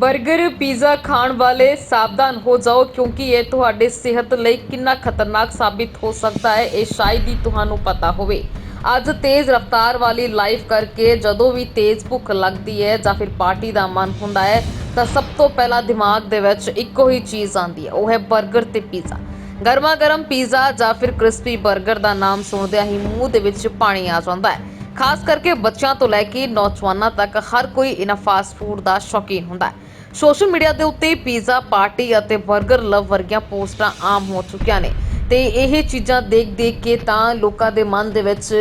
Burger, pizza ਖਾਣ ਵਾਲੇ ਸਾਵਧਾਨ ਹੋ ਜਾਓ ਕਿਉਂਕਿ ਇਹ ਤੁਹਾਡੇ ਸਿਹਤ ਲਈ ਕਿੰਨਾ ਖਤਰਨਾਕ ਸਾਬਿਤ ਹੋ ਸਕਦਾ ਹੈ, ਇਹ ਸ਼ਾਇਦ ਹੀ ਤੁਹਾਨੂੰ ਪਤਾ ਹੋਵੇ। ਅੱਜ ਤੇਜ਼ ਰਫ਼ਤਾਰ ਵਾਲੀ ਲਾਈਫ ਕਰਕੇ ਜਦੋਂ ਵੀ ਤੇਜ਼ ਭੁੱਖ ਲੱਗਦੀ ਹੈ ਜਾਂ ਫਿਰ ਪਾਰਟੀ ਦਾ ਮਨ ਹੁੰਦਾ ਹੈ, ਤਾਂ ਸਭ ਤੋਂ ਪਹਿਲਾਂ ਦਿਮਾਗ ਦੇ ਵਿੱਚ ਇੱਕੋ ਹੀ ਚੀਜ਼ ਆਉਂਦੀ ਹੈ, ਉਹ ਹੈ ਬਰਗਰ ਤੇ ਪੀਜ਼ਾ। ਗਰਮਾ ਗਰਮ ਪੀਜ਼ਾ ਜਾਂ ਫਿਰ ਕ੍ਰਿਸਪੀ ਬਰਗਰ ਦਾ ਨਾਮ ਸੁਣਦਿਆਂ ਹੀ ਮੂੰਹ ਦੇ ਵਿੱਚ ਪਾਣੀ ਆ ਜਾਂਦਾ ਹੈ। ਖਾਸ ਕਰਕੇ ਬੱਚਿਆਂ ਤੋਂ ਲੈ ਕੇ ਨੌਜਵਾਨਾਂ ਤੱਕ ਹਰ ਕੋਈ ਇਹਨਾਂ ਫਾਸਟ ਫੂਡ ਦਾ ਸ਼ੌਕੀਨ ਹੁੰਦਾ ਹੈ। ਸੋਸ਼ਲ ਮੀਡੀਆ ਦੇ ਉੱਤੇ ਪੀਜ਼ਾ ਪਾਰਟੀ ਅਤੇ 버ਗਰ ਲਵ ਵਰਗੀਆਂ ਪੋਸਟਾਂ ਆਮ ਹੋ ਚੁੱਕੀਆਂ ਨੇ। ਤੇ ਇਹ ਚੀਜ਼ਾਂ ਦੇਖ-ਦੇਖ ਕੇ ਤਾਂ ਲੋਕਾਂ ਦੇ ਮਨ ਦੇ ਵਿੱਚ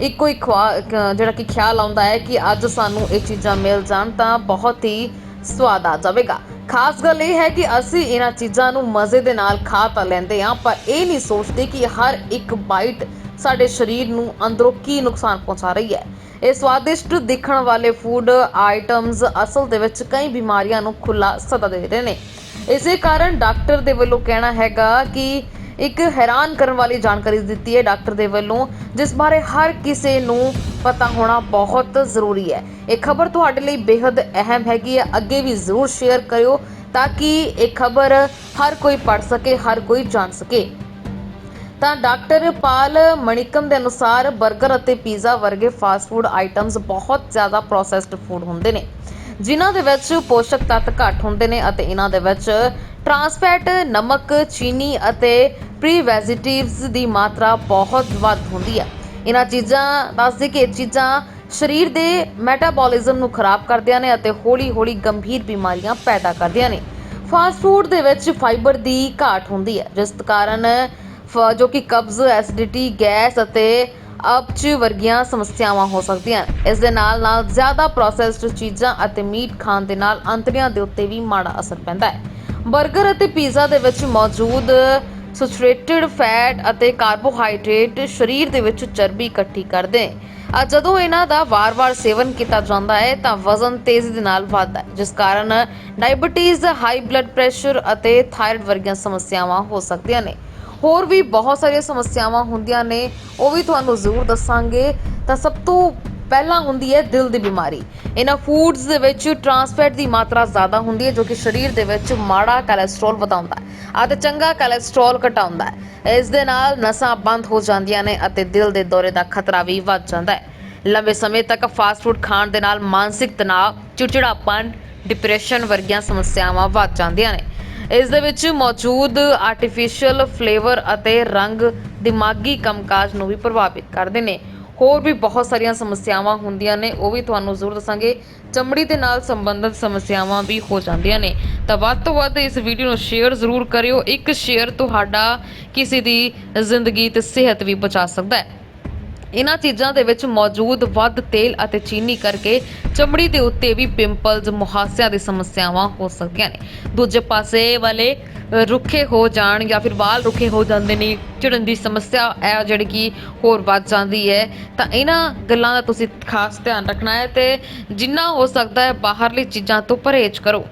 ਇੱਕੋ ਹੀ ਖਵਾ ਜਿਹੜਾ ਕਿ ਖਿਆਲ ਆਉਂਦਾ ਹੈ ਕਿ ਅੱਜ ਸਾਨੂੰ ਇਹ ਚੀਜ਼ਾਂ ਮਿਲ ਜਾਣ ਤਾਂ ਬਹੁਤ ਹੀ ਸਵਾਦ ਆ ਜਾਵੇਗਾ। ਖਾਸ ਗੱਲ ਇਹ ਹੈ ਕਿ ਅਸੀਂ ਇਹਨਾਂ ਚੀਜ਼ਾਂ ਨੂੰ ਮਜ਼ੇ ਦੇ ਨਾਲ ਖਾ ਤਾਂ ਲੈਂਦੇ ਹਾਂ, ਪਰ ਇਹ ਨਹੀਂ ਸੋਚਦੇ ਕਿ ਹਰ ਇੱਕ ਬਾਈਟ ਸਾਡੇ ਸਰੀਰ ਨੂੰ ਅੰਦਰੋਂ ਕੀ ਨੁਕਸਾਨ ਪਹੁੰਚਾ ਰਹੀ ਹੈ। ਇਹ ਸਵਾਦਿਸ਼ਟ ਦਿਖਣ ਵਾਲੇ ਫੂਡ ਆਈਟਮਸ ਅਸਲ ਦੇ ਵਿੱਚ ਕਈ ਬਿਮਾਰੀਆਂ ਨੂੰ ਖੁੱਲਾ ਸੱਦਾ ਦੇ ਰਹੇ ਨੇ। ਇਸੇ ਕਾਰਨ ਡਾਕਟਰ ਦੇ ਵੱਲੋਂ ਕਹਿਣਾ ਹੈਗਾ ਕਿ ਇੱਕ ਹੈਰਾਨ ਕਰਨ ਵਾਲੀ ਜਾਣਕਾਰੀ ਦਿੱਤੀ ਹੈ ਡਾਕਟਰ ਦੇ ਵੱਲੋਂ, ਜਿਸ ਬਾਰੇ ਹਰ ਕਿਸੇ ਨੂੰ ਪਤਾ ਹੋਣਾ ਬਹੁਤ ਜ਼ਰੂਰੀ ਹੈ। ਇਹ ਖਬਰ ਤੁਹਾਡੇ ਲਈ ਬੇहद ਅਹਿਮ ਹੈਗੀ ਹੈ। ਅੱਗੇ ਵੀ ਜ਼ਰੂਰ ਸ਼ੇਅਰ ਕਰਿਓ ਤਾਂ ਕਿ ਇਹ ਖਬਰ ਹਰ ਕੋਈ ਪੜ ਸਕੇ, ਹਰ ਕੋਈ ਜਾਣ ਸਕੇ। ਤਾਂ ਡਾਕਟਰ ਪਾਲ ਮਣਿਕਮ ਦੇ ਅਨੁਸਾਰ 버ਗਰ ਅਤੇ ਪੀਜ਼ਾ ਵਰਗੇ ਫਾਸਟ ਫੂਡ ਆਈਟਮਸ ਬਹੁਤ ਜ਼ਿਆਦਾ ਪ੍ਰੋਸੈਸਡ ਫੂਡ ਹੁੰਦੇ ਨੇ। ਜਿਨ੍ਹਾਂ ਦੇ ਵਿੱਚ ਪੋਸ਼ਕ ਤੱਤ ਘੱਟ ਹੁੰਦੇ ਨੇ ਅਤੇ ਇਹਨਾਂ ਦੇ ਵਿੱਚ ਟਰਾਂਸਫੈਟ, ਨਮਕ, ਚੀਨੀ ਅਤੇ ਪ੍ਰੀਵੈਜੀਟਿਵਸ ਦੀ ਮਾਤਰਾ ਬਹੁਤ ਵੱਧ ਹੁੰਦੀ ਹੈ। ਇਹਨਾਂ ਚੀਜ਼ਾਂ ਦੱਸਦੇ ਕਿ ਇਹ ਚੀਜ਼ਾਂ ਸਰੀਰ ਦੇ ਮੈਟਾਬੋਲਿਜ਼ਮ ਨੂੰ ਖਰਾਬ ਕਰਦੀਆਂ ਨੇ ਅਤੇ ਹੌਲੀ-ਹੌਲੀ ਗੰਭੀਰ ਬਿਮਾਰੀਆਂ ਪੈਦਾ ਕਰਦੀਆਂ ਨੇ। ਫਾਸਟ ਫੂਡ ਦੇ ਵਿੱਚ ਫਾਈਬਰ ਦੀ ਘਾਟ ਹੁੰਦੀ ਹੈ, ਜਿਸ ਕਾਰਨ ਫ- ਜੋ ਕਿ ਕਬਜ਼, ਐਸਿਡਿਟੀ, ਗੈਸ ਅਤੇ ਅਪਚ ਵਰਗੀਆਂ ਸਮੱਸਿਆਵਾਂ ਹੋ ਸਕਦੀਆਂ ਹਨ। ਇਸ ਦੇ ਨਾਲ ਨਾਲ ਜ਼ਿਆਦਾ ਪ੍ਰੋਸੈਸਡ ਚੀਜ਼ਾਂ ਅਤੇ ਮੀਟ ਖਾਣ ਦੇ ਨਾਲ ਅੰਤੜੀਆਂ ਦੇ ਉੱਤੇ ਵੀ ਮਾੜਾ ਅਸਰ ਪੈਂਦਾ ਹੈ। 버ਗਰ ਅਤੇ ਪੀਜ਼ਾ ਦੇ ਵਿੱਚ ਮੌਜੂਦ ਸੈਚੂਰੇਟਿਡ ਫੈਟ ਅਤੇ ਕਾਰਬੋਹਾਈਡਰੇਟ ਸਰੀਰ ਦੇ ਵਿੱਚ ਚਰਬੀ ਇਕੱਠੀ ਕਰਦੇ ਆ ਜਦੋਂ ਇਹਨਾਂ ਦਾ ਵਾਰ-ਵਾਰ ਸੇਵਨ ਕੀਤਾ ਜਾਂਦਾ ਹੈ, ਤਾਂ ਵਜ਼ਨ ਤੇਜ਼ੀ ਦੇ ਨਾਲ ਵੱਧਦਾ ਹੈ, ਜਿਸ ਕਾਰਨ ਡਾਇਬੀਟੀਜ਼, ਹਾਈ ਬਲੱਡ ਪ੍ਰੈਸ਼ਰ ਅਤੇ ਥਾਇਰਾਇਡ ਵਰਗੀਆਂ ਸਮੱਸਿਆਵਾਂ ਹੋ ਸਕਦੀਆਂ ਨੇ। ਹੋਰ ਵੀ ਬਹੁਤ ਸਾਰੀਆਂ ਸਮੱਸਿਆਵਾਂ ਹੁੰਦੀਆਂ ਨੇ, ਉਹ ਵੀ ਤੁਹਾਨੂੰ ਜ਼ਰੂਰ ਦੱਸਾਂਗੇ। ਤਾਂ ਸਭ ਤੋਂ ਪਹਿਲਾਂ ਹੁੰਦੀ ਹੈ ਦਿਲ ਦੀ ਬਿਮਾਰੀ। ਇਹਨਾਂ ਫੂਡਸ ਦੇ ਵਿੱਚ ਟ੍ਰਾਂਸਫੈਟ ਦੀ ਮਾਤਰਾ ਜ਼ਿਆਦਾ ਹੁੰਦੀ ਹੈ, ਜੋ ਕਿ ਸਰੀਰ ਦੇ ਵਿੱਚ ਮਾੜਾ ਕੋਲੇਸਟ੍ਰੋਲ ਵਧਾਉਂਦਾ ਹੈ ਅਤੇ ਚੰਗਾ ਕੋਲੇਸਟ੍ਰੋਲ ਘਟਾਉਂਦਾ ਹੈ। ਇਸ ਦੇ ਨਾਲ ਨਸਾਂ ਬੰਦ ਹੋ ਜਾਂਦੀਆਂ ਨੇ ਅਤੇ ਦਿਲ ਦੇ ਦੌਰੇ ਦਾ ਖਤਰਾ ਵੀ ਵੱਧ ਜਾਂਦਾ ਹੈ। ਲੰਬੇ ਸਮੇਂ ਤੱਕ ਫਾਸਟ ਫੂਡ ਖਾਣ ਦੇ ਨਾਲ ਮਾਨਸਿਕ ਤਣਾਅ, ਚਿੜਚਿੜਾਪਨ ਡਿਪਰੈਸ਼ਨ ਵਰਗੀਆਂ ਸਮੱਸਿਆਵਾਂ ਵੱਧ ਜਾਂਦੀਆਂ ਨੇ। ਇਸ ਦੇ ਵਿੱਚ ਮੌਜੂਦ ਆਰਟੀਫੀਸ਼ੀਅਲ ਫਲੇਵਰ ਅਤੇ ਰੰਗ ਦਿਮਾਗੀ ਕੰਮਕਾਜ ਨੂੰ ਵੀ ਪ੍ਰਭਾਵਿਤ ਕਰਦੇ ਨੇ। ਹੋਰ ਵੀ ਬਹੁਤ ਸਾਰੀਆਂ ਸਮੱਸਿਆਵਾਂ ਹੁੰਦੀਆਂ ਨੇ, ਉਹ ਵੀ ਤੁਹਾਨੂੰ ਜ਼ਰੂਰ ਦੱਸਾਂਗੇ। ਚਮੜੀ ਦੇ ਨਾਲ ਸੰਬੰਧਿਤ ਸਮੱਸਿਆਵਾਂ ਵੀ ਹੋ ਜਾਂਦੀਆਂ ਨੇ। ਤਾਂ ਵੱਧ ਤੋਂ ਵੱਧ ਇਸ ਵੀਡੀਓ ਨੂੰ ਸ਼ੇਅਰ ਜ਼ਰੂਰ ਕਰਿਓ। ਇੱਕ ਸ਼ੇਅਰ ਤੁਹਾਡਾ ਕਿਸੇ ਦੀ ਜ਼ਿੰਦਗੀ ਤੇ ਸਿਹਤ ਵੀ ਬਚਾ ਸਕਦਾ ਹੈ। ਇਹਨਾਂ ਚੀਜ਼ਾਂ ਦੇ ਵਿੱਚ ਮੌਜੂਦ ਵੱਧ ਤੇਲ ਅਤੇ ਚੀਨੀ ਕਰਕੇ ਚਮੜੀ ਦੇ ਉੱਤੇ ਵੀ ਪਿੰਪਲਸ ਮੁਹਾਸਿਆਂ ਦੀ ਸਮੱਸਿਆਵਾਂ ਹੋ ਸਕਦੀਆਂ ਨੇ। ਦੂਜੇ ਪਾਸੇ ਵਾਲੇ ਰੁੱਖੇ ਹੋ ਜਾਣ ਜਾਂ ਫਿਰ ਵਾਲ ਰੁੱਖੇ ਹੋ ਜਾਂਦੇ ਨੇ ਝੜਨ ਦੀ ਸਮੱਸਿਆ ਹੈ ਜਿਹੜੀ ਕਿ ਹੋਰ ਵੱਧ ਜਾਂਦੀ ਹੈ। ਤਾਂ ਇਹਨਾਂ ਗੱਲਾਂ ਦਾ ਤੁਸੀਂ ਖਾਸ ਧਿਆਨ ਰੱਖਣਾ ਹੈ ਤੇ ਜਿੰਨਾ ਹੋ ਸਕਦਾ ਹੈ ਬਾਹਰਲੀ ਚੀਜ਼ਾਂ ਤੋਂ ਪਰਹੇਜ਼ ਕਰੋ।